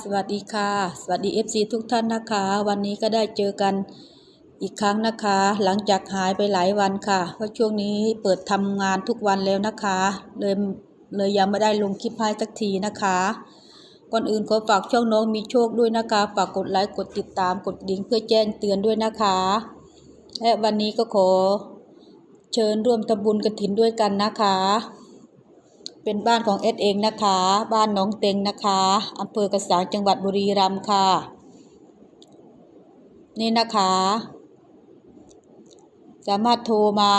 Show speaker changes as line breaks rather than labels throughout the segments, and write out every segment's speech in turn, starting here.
สวัสดีค่ะ สวัสดี FC ทุกท่านนะคะ วันนี้ก็ได้เจอกันอีกครั้งนะคะ หลังจากหายไปหลายวันค่ะ เพราะช่วงนี้เปิดทำงานทุกวันแล้วนะคะ เลยเลยยังไม่ได้ลงคลิปให้สักทีนะคะ ก่อนอื่นขอฝากช่องน้องมีโชคด้วยนะคะ ฝากกดไลค์ กดติดตาม กดดิ่งเพื่อแจ้งเตือนด้วยนะคะ และวันนี้ก็ขอเชิญร่วมทำบุญกระถินด้วยกันนะคะ เป็นบ้านของเอสเองนะคะ บ้านน้องเต็งนะคะอำเภอกระสังจังหวัดบุรีรัมย์ค่ะ นี่นะคะ สามารถโทรมา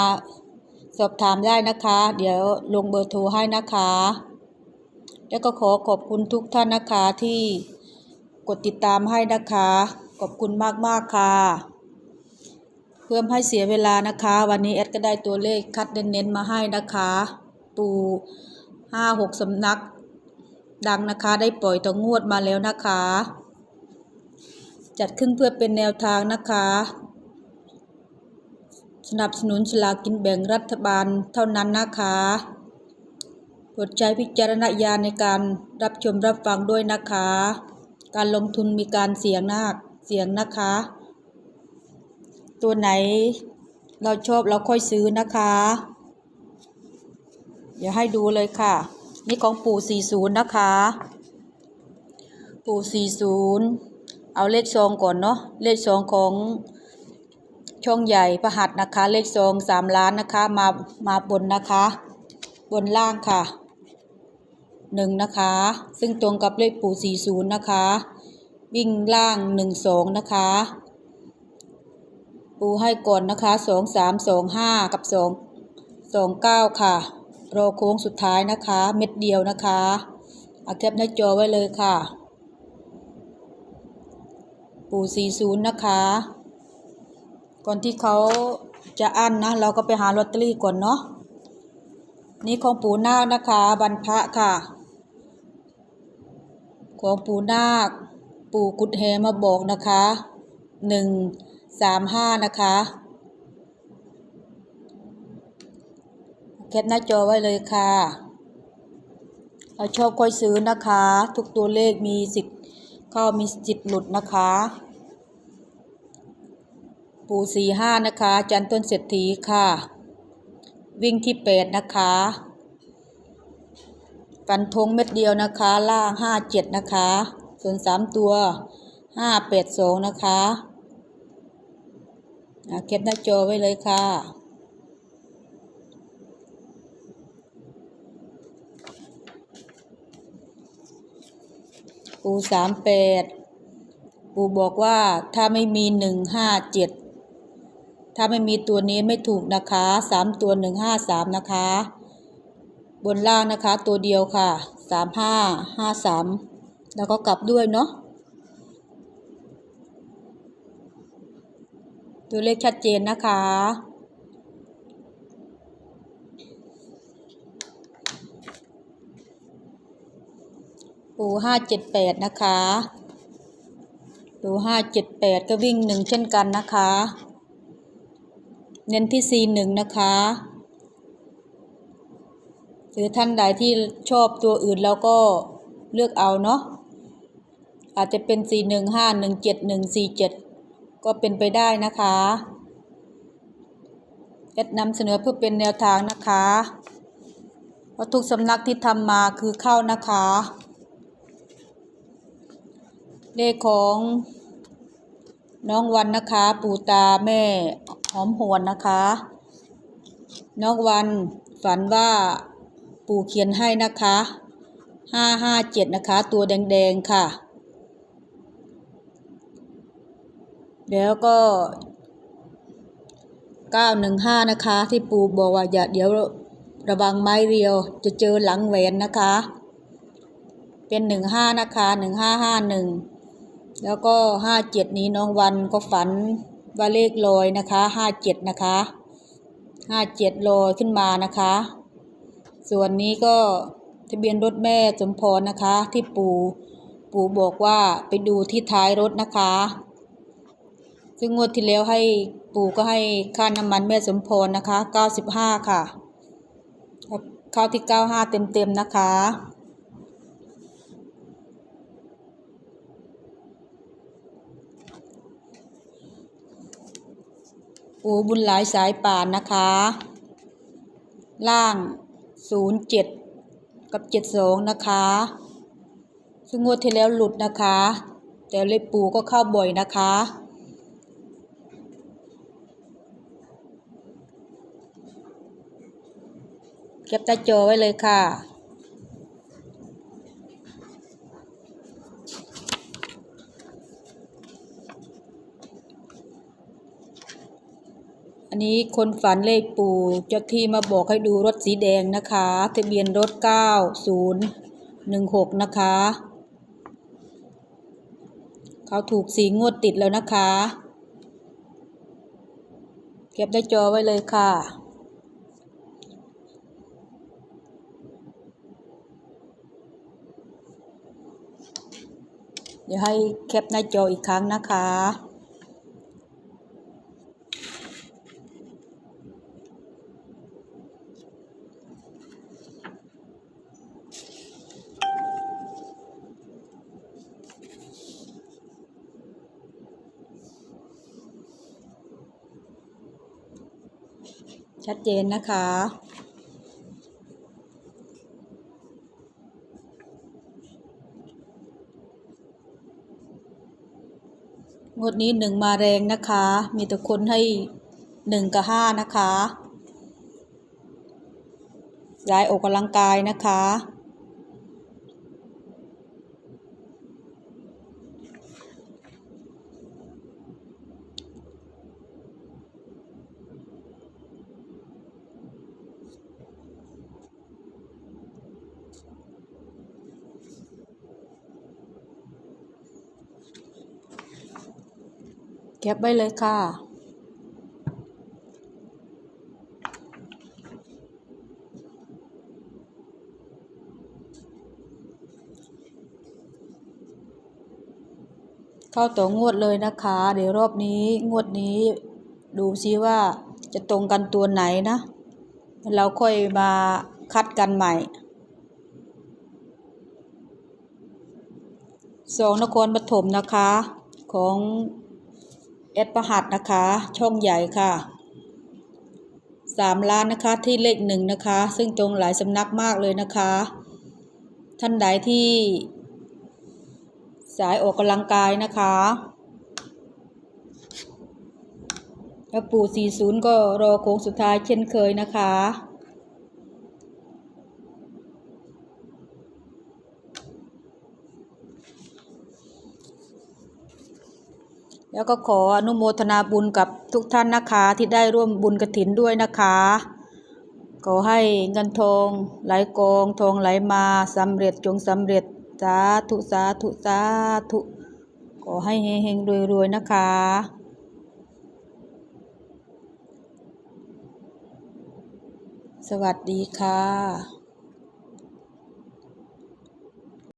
สอบถามได้นะคะ เดี๋ยวลงเบอร์โทรให้นะคะ แล้วก็ขอขอบคุณทุกท่านนะคะที่กดติดตามให้นะคะ ขอบคุณมากๆค่ะ เพื่อไม่ให้เสียเวลานะคะ วันนี้แอดก็ได้ตัวเลขคัดเน้นๆมาให้นะคะ ปู ห้าหกสำนัก ดังนะคะได้ปล่อยต่องวดมาแล้วนะคะ จัดขึ้นเพื่อเป็นแนวทางนะคะ สนับสนุนฉลากินแบ่งรัฐบาลเท่านั้นนะคะโปรดใช้วิจารณญาณในการรับชมรับฟังด้วยนะคะ การลงทุนมีการเสี่ยงนาคเสี่ยงนะคะ ตัวไหนเราชอบเราค่อยซื้อนะคะ ดี๋ยวให้ดูเลยค่ะ นี่ของปู่40 นะคะ ปู่40 เอาเลขซองก่อนเนาะ เลขซองของช่องใหญ่ประหัสนะคะ เลขซอง3ล้านนะคะ มามาบนนะคะ บนล่างค่ะ1นะคะ ซึ่งตรงกับเลขปู่40 นะคะ วิ่งล่าง1 2นะคะ ปูให้ก่อนนะคะ2 3 2 5กับ2 2 9ค่ะ รอโค้งสุดท้ายนะคะ เม็ดเดียวนะคะเอาแคปหน้าจอไว้เลยค่ะ ปู40 นะคะ ก่อนที่เขาจะอั้นนะ เราก็ไปหาลอตเตอรี่ก่อนเนาะนี่ของปู่นาคนะคะบรรพะค่ะ ของปู่นาค ปู่กุดแฮมาบอกนะคะหนึ่งสามห้านะคะ แคปหน้าจอไว้เลยค่ะ เราชอบค่อยซื้อนะคะ ทุกตัวเลขมีสิทธิ์เข้ามีสิทธิ์หลุดนะคะ ปู่สี่ห้านะคะ จันต้นเศรษฐีค่ะ วิ่งที่แปดนะคะฟันธงเม็ดเดียวนะคะ ล่างห้าเจ็ดนะคะ ส่วนสามตัวห้าแปดสองนะคะอะเก็บหน้าจอไว้เลยค่ะ ปูสามแปดปูบอกว่าถ้าไม่มีหนึ่งห้าเจ็ดถ้าไม่มีตัวนี้ไม่ถูกนะคะสามตัวหนึ่งห้าสามนะคะ บนล่างนะคะ ตัวเดียวค่ะสามห้าห้าสามแล้วก็กลับด้วยเนาะตัวเลขชัดเจนนะคะ ปูห้าเจ็ดแปดนะคะ ปูห้าเจ็ดแปดก็วิ่งหนึ่งเช่นกันนะคะ เน้นที่ซีหนึ่งนะคะหรือท่านใดที่ชอบตัวอื่นแล้วก็เลือกเอาเนาะอาจจะเป็นสี่หนึ่งห้าหนึ่งเจ็ดหนึ่งสี่เจ็ดก็เป็นไปได้นะคะแอดนำเสนอเพื่อเป็นแนวทางนะคะ เพราะทุกสำนักที่ทำมาคือเข้านะคะ เลขของน้องวันนะคะ ปู่ตาแม่หอมหวนนะคะ น้องวันฝันว่าปู่เขียนให้นะคะห้าห้าเจ็ดนะคะ ตัวแดงๆค่ะ แล้วก็เก้าหนึ่งห้านะคะ ที่ปู่บอกว่าอย่าเดี๋ยวระวังไม้เรียวจะเจอหลังแหวนนะคะ เป็นหนึ่งห้านะคะหนึ่งห้าห้าหนึ่ง แล้วก็ห้าเจ็ดนี้น้องวันก็ฝันว่าเลขลอยนะคะห้าเจ็ดนะคะห้าเจ็ดลอยขึ้นมานะคะ ส่วนนี้ก็ทะเบียนรถแม่สมพรนะคะ ที่ปู่ปู่บอกว่าไปดูที่ท้ายรถนะคะ ซึ่งงวดที่แล้วให้ปู่ก็ให้ค่าน้ำมันแม่สมพรนะคะเก้าสิบห้าค่ะเข้าที่เก้าห้าเต็มๆนะคะ ปูบุญหลายสายป่านนะคะ ล่างศูนย์เจ็ดกับเจ็ดสองนะคะ ซึ่งงวดที่แล้วหลุดนะคะ แต่เลขปูก็เข้าบ่อยนะคะ เก็บต้จอไว้เลยค่ะ อันนี้คนฝันเลขปู่เจ้าที่มาบอกให้ดูรถสีแดงนะคะทะเบียนรถ9016นะคะ เขาถูกสีงวดติดแล้วนะคะ เก็บได้จอไว้เลยค่ะเดี๋ยวให้แคปหน้าจออีกครั้งนะคะ ชัดเจนนะคะ งวดนี้หนึ่งมาแรงนะคะ มีแต่คนให้หนึ่งกับห้านะคะย้ายออกกำลังกายนะคะ เก็บไว้เลยค่ะ เข้าต่องวดเลยนะคะ เดี๋ยวรอบนี้งวดนี้ดูซิว่าจะตรงกันตัวไหนนะ เราค่อยมาคัดกันใหม่สองนครปฐมนะคะของ เอดประหัดนะคะ ช่องใหญ่ค่ะสามล้านนะคะที่เลขหนึ่งนะคะ ซึ่งตรงหลายสำนักมากเลยนะคะ ท่านใดที่ สายออกกำลังกายนะคะแล้วปู่40 ก็รอโค้งสุดท้ายเช่นเคยนะคะ แล้วก็ขออนุโมทนาบุญกับทุกท่านนะคะ ที่ได้ร่วมบุญกระถินด้วยนะคะ ขอให้เงินทองไหลกองทองไหลมาสำเร็จจงสำเร็จสาธุสาธุสาธุขอให้เฮงๆรวยๆนะคะสวัสดีค่ะ